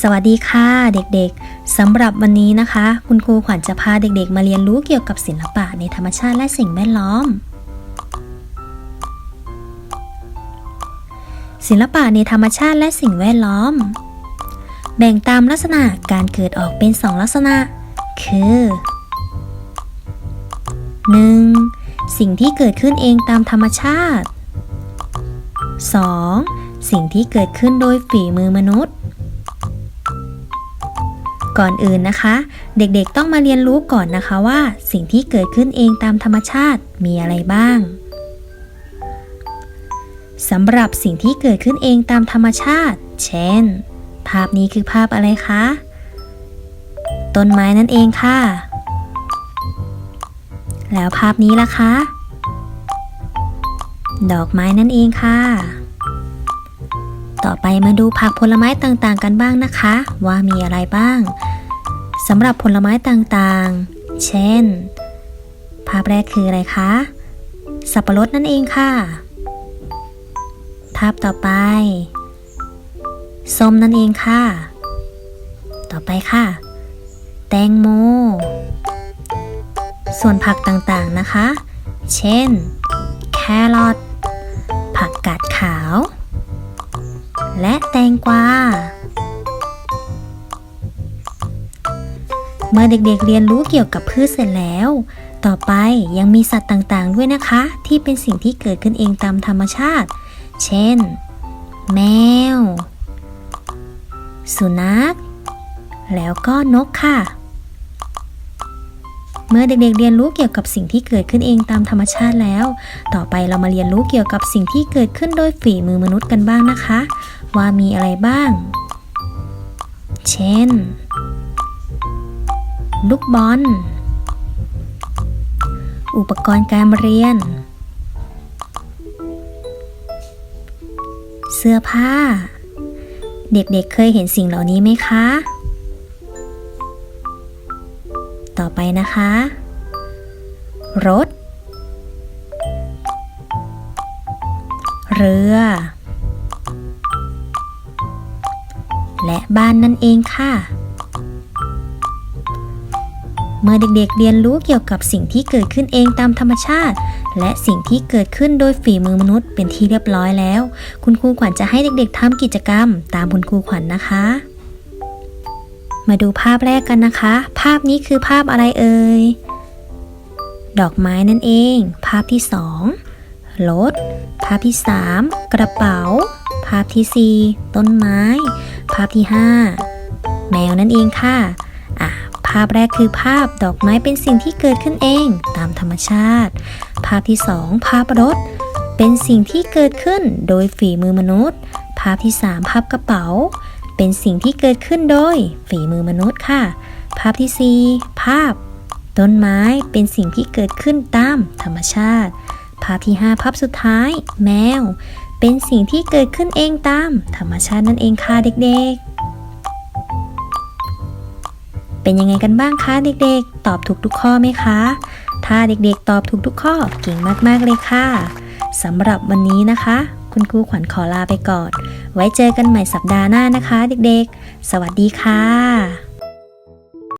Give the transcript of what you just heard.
สวัสดีค่ะเด็กๆสำหรับวันนี้นะคะ คุณครูขวัญจะพาเด็กๆ มาเรียนรู้เกี่ยวกับศิลปะในธรรมชาติและสิ่งแวดล้อม ศิลปะในธรรมชาติและสิ่งแวดล้อม แบ่งตามลักษณะการเกิดออกเป็นสองลักษณะ คือ 1. สิ่งที่เกิดขึ้นเองตามธรรมชาติ 2. สิ่งที่เกิดขึ้นโดยฝีมือมนุษย์ ก่อนอื่นนะคะ เด็กๆต้องมาเรียนรู้ก่อนนะคะว่า สิ่งที่เกิดขึ้นเองตามธรรมชาติมีอะไรบ้างสำหรับสิ่งที่เกิดขึ้นเองตามธรรมชาติ เช่น ภาพนี้คือภาพอะไรคะ ต้นไม้นั่นเองค่ะ แล้วภาพนี้ล่ะคะ ดอกไม้นั่นเองค่ะ ต่อไปมาดูผักผลไม้ต่างๆกันบ้างนะคะ ว่ามีอะไรบ้าง สำหรับผลไม้ต่างๆ เช่น ภาพแรกคืออะไรคะ สับปะรดนั่นเองค่ะ ภาพต่อไป ส้มนั่นเองค่ะ ต่อไปค่ะ แตงโม ส่วนผักต่างๆนะคะ เช่น แครอท ผักกาดขาว และแตงกวา เมื่อเด็กๆเรียนรู้เกี่ยวกับพืชเสร็จแล้ว ต่อไปยังมีสัตว์ต่างๆด้วยนะคะ ที่เป็นสิ่งที่เกิดขึ้นเองตามธรรมชาติ เช่น แมว สุนัข แล้วก็นกค่ะ เมื่อเด็กๆเรียนรู้เกี่ยวกับสิ่งที่เกิดขึ้นเองตามธรรมชาติแล้ว ต่อไปเรามาเรียนรู้เกี่ยวกับสิ่งที่เกิดขึ้นโดยฝีมือมนุษย์กันบ้างนะคะ ว่ามีอะไรบ้าง เช่น ลูกบอล อุปกรณ์การเรียน เสื้อผ้า เด็กๆเเคยเห็นสิ่งเหล่านี้ไหมคะ ต่อไปนะคะ รถ เรือ และบ้านนั่นเองค่ะ เมื่อเด็กๆเรียนรู้เกี่ยวกับสิ่งที่เกิดขึ้นเองตามธรรมชาติ และสิ่งที่เกิดขึ้นโดยฝีมือมนุษย์เป็นที่เรียบร้อยแล้ว คุณครูขวัญจะให้เด็กๆทำกิจกรรม ตามคุณครูขวัญนนะคะ มาดูภาพแรกกันนะคะ ภาพนี้คือภาพอะไรเอ่ย ดอกไม้นั่นเอง ภาพที่ 2 รถ ภาพที่ 3 กระเป๋า ภาพที่ 4 ต้นไม้ ภาพที่ 5 แมวนั่นเองค่ะอะ ภาพแรกคือภาพดอกไม้เป็นสิ่งที่เกิดขึ้นเองตามธรรมชาติ ภาพที่ 2 ภาพรถ เป็นสิ่งที่เกิดขึ้นโดยฝีมือมนุษย์ ภาพที่ 3 ภาพกระเป๋า เป็นสิ่งที่เกิดขึ้นโดยฝีมือมนุษย์ค่ะ ภาพที่ 4 ภาพ ต้นไม้เป็นสิ่งที่เกิดขึ้นตามธรรมชาติ ภาพที่ 5 ภาพสุดท้าย แมว เป็นสิ่งที่เกิดขึ้นเองตามธรรมชาตินั่นเองค่ะเด็กๆ เป็นยังไงกันบ้างคะเด็กๆ ตอบถูกทุกข้อไหมคะ ถ้าเด็กๆ ตอบถูกทุกข้อเก่งมากๆเลยค่ะสำหรับวันนี้นะคะ คุณครูขวัญขอลาไปก่อน ไว้เจอกันใหม่สัปดาห์หน้านะคะ เด็กๆ สวัสดีค่ะ